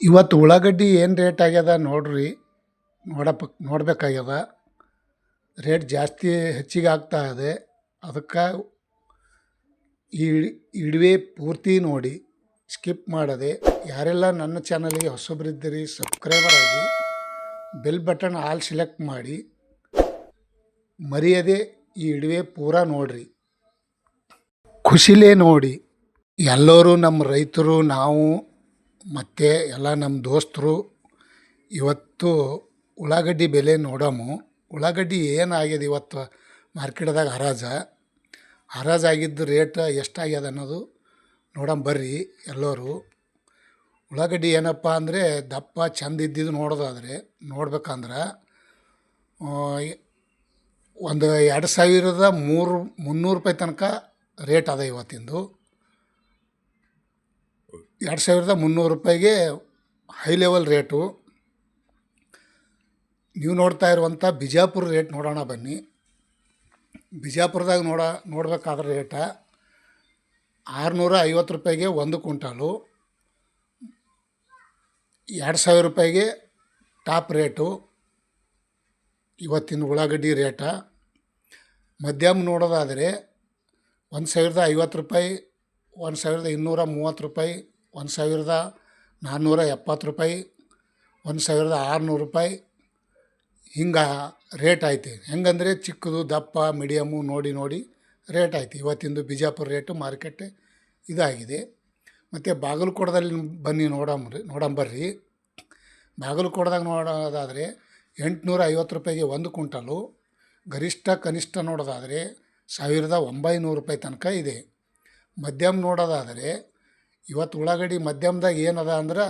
ಇವತ್ತು ಉಳ್ಳಾಗಡ್ಡಿ ಏನು ರೇಟ್ ಆಗ್ಯದ ನೋಡ್ರಿ, ನೋಡಪ್ಪ, ನೋಡಬೇಕಾಗ್ಯದ. ರೇಟ್ ಜಾಸ್ತಿ ಹೆಚ್ಚಿಗೆ ಆಗ್ತಾ ಇದೆ. ಅದಕ್ಕೆ ಈ ಇಡುವೆ ಪೂರ್ತಿ ನೋಡಿ ಸ್ಕಿಪ್ ಮಾಡದೆ. ಯಾರೆಲ್ಲ ನನ್ನ ಚಾನಲಿಗೆ ಹೊಸೊಬ್ಬರಿದ್ದೀರಿ ಸಬ್ಸ್ಕ್ರೈಬರ್ ಆಗಿ ಬೆಲ್ ಬಟನ್ ಆಲ್ ಸೆಲೆಕ್ಟ್ ಮಾಡಿ, ಮರೆಯದೆ ಈ ಇಡುವೆ ಪೂರ ನೋಡ್ರಿ. ಖುಷಿಲೇ ನೋಡಿ, ಎಲ್ಲರೂ ನಮ್ಮ ರೈತರು, ನಾವು ಮತ್ತು ಎಲ್ಲ ನಮ್ಮ ದೋಸ್ತರು ಇವತ್ತು ಉಳ್ಳಾಗಡ್ಡಿ ಬೆಲೆ ನೋಡಮು. ಉಳ್ಳಾಗಡ್ಡಿ ಏನಾಗ್ಯದ ಇವತ್ತು ಮಾರ್ಕೆಟ್ದಾಗ ಹರಾಜ. ಹರಾಜಾಗಿದ್ದು ರೇಟ್ ಎಷ್ಟಾಗ್ಯದ ಅನ್ನೋದು ನೋಡಮ್ ಬರ್ರಿ ಎಲ್ಲರೂ. ಉಳ್ಳಾಗಡ್ಡಿ ಏನಪ್ಪ ಅಂದರೆ ದಪ್ಪ ಚಂದ ಇದ್ದಿದ್ದು ನೋಡೋದಾದರೆ ನೋಡ್ಬೇಕಂದ್ರೆ ಒಂದು ಎರಡು ಸಾವಿರದ ಮೂರು ಮುನ್ನೂರು ರೂಪಾಯಿ ತನಕ ರೇಟ್ ಅದ ಇವತ್ತಿಂದು. ಎರಡು ಸಾವಿರದ ಮುನ್ನೂರು ರೂಪಾಯಿಗೆ ಹೈ ಲೆವೆಲ್ ರೇಟು. ನೀವು ನೋಡ್ತಾ ಇರುವಂಥ ಬಿಜಾಪುರ ರೇಟ್ ನೋಡೋಣ ಬನ್ನಿ. ಬಿಜಾಪುರದಾಗ ನೋಡ, ನೋಡ್ಬೇಕಾದ್ರೆ ರೇಟ ಆರುನೂರ ಐವತ್ತು ರೂಪಾಯಿಗೆ ಒಂದು ಕ್ವಿಂಟಾಲು. ಎರಡು ಸಾವಿರ ರೂಪಾಯಿಗೆ ಟಾಪ್ ರೇಟು. ಇವತ್ತಿನ ಉಳ್ಳಾಗಡ್ಡಿ ರೇಟ. ಮಧ್ಯಮ ನೋಡೋದಾದರೆ ಒಂದು ಸಾವಿರದ ಐವತ್ತು ರೂಪಾಯಿ, ಒಂದು ಸಾವಿರದ ಇನ್ನೂರ ಮೂವತ್ತು ರೂಪಾಯಿ ಒಂದು ಸಾವಿರದ ನಾನ್ನೂರ ಎಪ್ಪತ್ತು ರೂಪಾಯಿ, ಒಂದು ಸಾವಿರದ ಆರುನೂರು ರೂಪಾಯಿ. ಹಿಂಗೆ ರೇಟ್ ಐತೆ ಹೆಂಗಂದರೆ ಚಿಕ್ಕದು, ದಪ್ಪ ಮೀಡಿಯಮ್ಮು ನೋಡಿ ನೋಡಿ ರೇಟ್ ಆಯ್ತು. ಇವತ್ತಿಂದು ಬಿಜಾಪುರ ರೇಟು ಮಾರ್ಕೆಟ್ ಇದಾಗಿದೆ. ಮತ್ತು ಬಾಗಲಕೋಟದಲ್ಲಿ ಬನ್ನಿ ನೋಡಂಬ್ರಿ ನೋಡಂಬರ್ರಿ ಬಾಗಲಕೋಟದಾಗ ನೋಡೋದಾದರೆ ಎಂಟುನೂರ ಐವತ್ತು ರೂಪಾಯಿಗೆ ಒಂದು ಕುಂಟಲು ಗರಿಷ್ಠ ಕನಿಷ್ಠ ನೋಡೋದಾದರೆ ಸಾವಿರದ ಒಂಬೈನೂರು ರೂಪಾಯಿ ತನಕ ಇದೆ. ಮಧ್ಯಮ ನೋಡೋದಾದರೆ ಇವತ್ತು ಉಳ್ಳಾಗಡ್ಡಿ ಮಧ್ಯಮದಾಗ ಏನದ ಅಂದ್ರೆ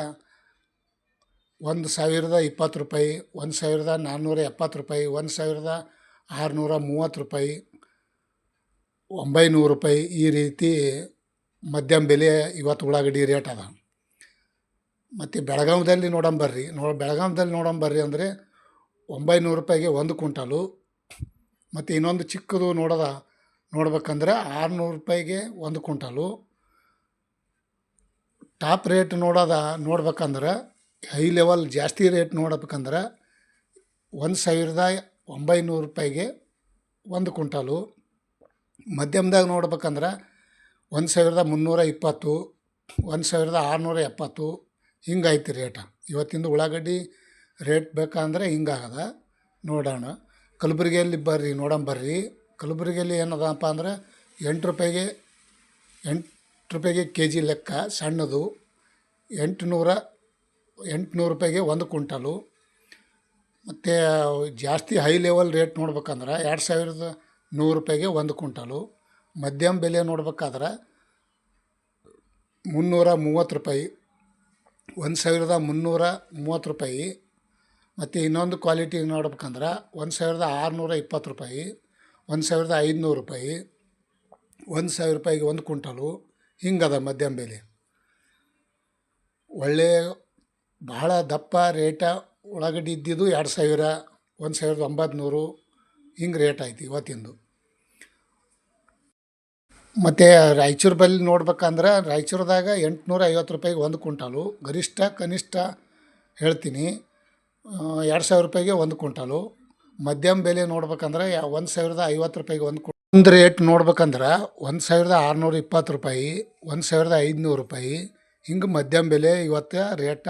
ಒಂದು ಸಾವಿರದ ಇಪ್ಪತ್ತು ರೂಪಾಯಿ, ಒಂದು ಸಾವಿರದ ನಾನ್ನೂರ ಎಪ್ಪತ್ತು ರೂಪಾಯಿ, ಒಂದು ಸಾವಿರದ ಆರುನೂರ ಮೂವತ್ತು ರೂಪಾಯಿ, ಒಂಬೈನೂರು ರೂಪಾಯಿ ಈ ರೀತಿ ಮಧ್ಯಮ ಬೆಲೆ ಇವತ್ತು ಉಳ್ಳಾಗಡ್ಡಿ ರೇಟ್ ಅದ. ಮತ್ತು ಬೆಳಗಾವಿದಲ್ಲಿ ನೋಡಂಬರ್ರಿ ನೋ, ಬೆಳಗಾವಿದಲ್ಲಿ ನೋಡಂಬರ್ರಿ ಅಂದರೆ ಒಂಬೈನೂರು ರೂಪಾಯಿಗೆ ಒಂದು ಕ್ವಿಂಟಲು, ಮತ್ತು ಇನ್ನೊಂದು ಚಿಕ್ಕದು ನೋಡೋದ, ನೋಡ್ಬೇಕಂದ್ರೆ ಆರುನೂರು ರೂಪಾಯಿಗೆ ಒಂದು ಕ್ವಿಂಟಾಲು ಟಾಪ್ ರೇಟ್ ನೋಡೋದ ನೋಡ್ಬೇಕಂದ್ರೆ ಹೈ ಲೆವೆಲ್ ಜಾಸ್ತಿ ರೇಟ್ ನೋಡ್ಬೇಕಂದ್ರೆ ಒಂದು ಸಾವಿರದ ಒಂಬೈನೂರು ರೂಪಾಯಿಗೆ ಒಂದು ಕುಂಟಾಲು ಮಧ್ಯಮದಾಗ ನೋಡ್ಬೇಕಂದ್ರೆ ಒಂದು ಸಾವಿರದ ಮುನ್ನೂರ ಇಪ್ಪತ್ತು, ಒಂದು ಸಾವಿರದ ಆರುನೂರ ಎಪ್ಪತ್ತು, ಹಿಂಗಾಯ್ತು ರೇಟ. ಇವತ್ತಿಂದು ಉಳ್ಳಾಗಡ್ಡಿ ರೇಟ್ ಬೇಕಂದ್ರೆ ಹಿಂಗಾಗದ. ನೋಡೋಣ. ಕಲಬುರಗಿಯಲ್ಲಿ ಬರ್ರಿ, ನೋಡೋಣ ಬರ್ರಿ. ಕಲಬುರಗಿಯಲ್ಲಿ ಏನದಪ್ಪ ಅಂದ್ರೆ ಎಂಟು ರೂಪಾಯಿಗೆ ಎಂಟು ರೂಪಾಯಿಗೆ ಕೆ ಜಿ ಲೆಕ್ಕ, ಸಣ್ಣದು ಎಂಟುನೂರ, ಎಂಟುನೂರು ರೂಪಾಯಿಗೆ ಒಂದು ಕ್ವಿಂಟಲು. ಮತ್ತು ಜಾಸ್ತಿ ಹೈ ಲೆವೆಲ್ ರೇಟ್ ನೋಡ್ಬೇಕಂದ್ರೆ ಎರಡು ಸಾವಿರದ ನೂರು ರೂಪಾಯಿಗೆ ಒಂದು ಕ್ವಿಂಟಲು. ಮಧ್ಯಮ ಬೆಲೆ ನೋಡ್ಬೇಕಾದ್ರೆ ಮುನ್ನೂರ ಮೂವತ್ತು ರೂಪಾಯಿ, ಒಂದು ಸಾವಿರದ ಮುನ್ನೂರ ಮೂವತ್ತು ರೂಪಾಯಿ. ಮತ್ತು ಇನ್ನೊಂದು ಕ್ವಾಲಿಟಿ ನೋಡ್ಬೇಕಂದ್ರೆ ಒಂದು ಸಾವಿರದ ಆರುನೂರ ಇಪ್ಪತ್ತು ರೂಪಾಯಿ, ಒಂದು ಸಾವಿರದ ಐದುನೂರು ರೂಪಾಯಿ, ಒಂದು ಸಾವಿರ ರೂಪಾಯಿಗೆ ಒಂದು ಕ್ವಿಂಟಲು. ಹಿಂಗದ ಮಧ್ಯಮ ಬೆಲೆ. ಒಳ್ಳೆಯ ಭಾಳ ದಪ್ಪ ರೇಟ ಒಳಗಡೆ ಇದ್ದಿದ್ದು ಎರಡು ಸಾವಿರ, ಒಂದು ಸಾವಿರದ ಒಂಬತ್ತುನೂರು ಹಿಂಗೆ ರೇಟ್ ಆಯ್ತು ಇವತ್ತಿಂದು. ಮತ್ತು ರಾಯಚೂರು ಬಲ್ಲಿ ನೋಡ್ಬೇಕಂದ್ರೆ ರಾಯಚೂರದಾಗ ಎಂಟುನೂರ ಐವತ್ತು ರೂಪಾಯಿಗೆ ಒಂದು ಕುಂಟಾಲು ಗರಿಷ್ಠ ಕನಿಷ್ಠ ಹೇಳ್ತೀನಿ ಎರಡು ಸಾವಿರ ರೂಪಾಯಿಗೆ ಒಂದು ಕುಂಟಾಲು ಮಧ್ಯಮ ಬೆಲೆ ನೋಡ್ಬೇಕಂದ್ರೆ ಒಂದು ಸಾವಿರದ ಐವತ್ತು ರೂಪಾಯಿಗೆ ಒಂದು ಒಂದು ರೇಟ್ ನೋಡ್ಬೇಕಂದ್ರೆ ಒಂದು ಸಾವಿರದ ಆರುನೂರ ಇಪ್ಪತ್ತು ರೂಪಾಯಿ, ಒಂದು ಸಾವಿರದ ಐದುನೂರು ರೂಪಾಯಿ. ಹಿಂಗೆ ಮಧ್ಯಮ ಬೆಲೆ ಇವತ್ತು ರೇಟ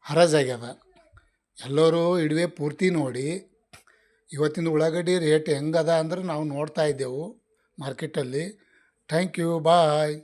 ಹರಾಜಾಗ್ಯದ ಎಲ್ಲರೂ ಇಡುವೆ ಪೂರ್ತಿ ನೋಡಿ. ಇವತ್ತಿನ ಉಳ್ಳಾಗಡ್ಡಿ ರೇಟ್ ಹೆಂಗದ ಅಂದ್ರೆ ನಾವು ನೋಡ್ತಾ ಇದ್ದೆವು ಮಾರ್ಕೆಟಲ್ಲಿ. Thank you, bye.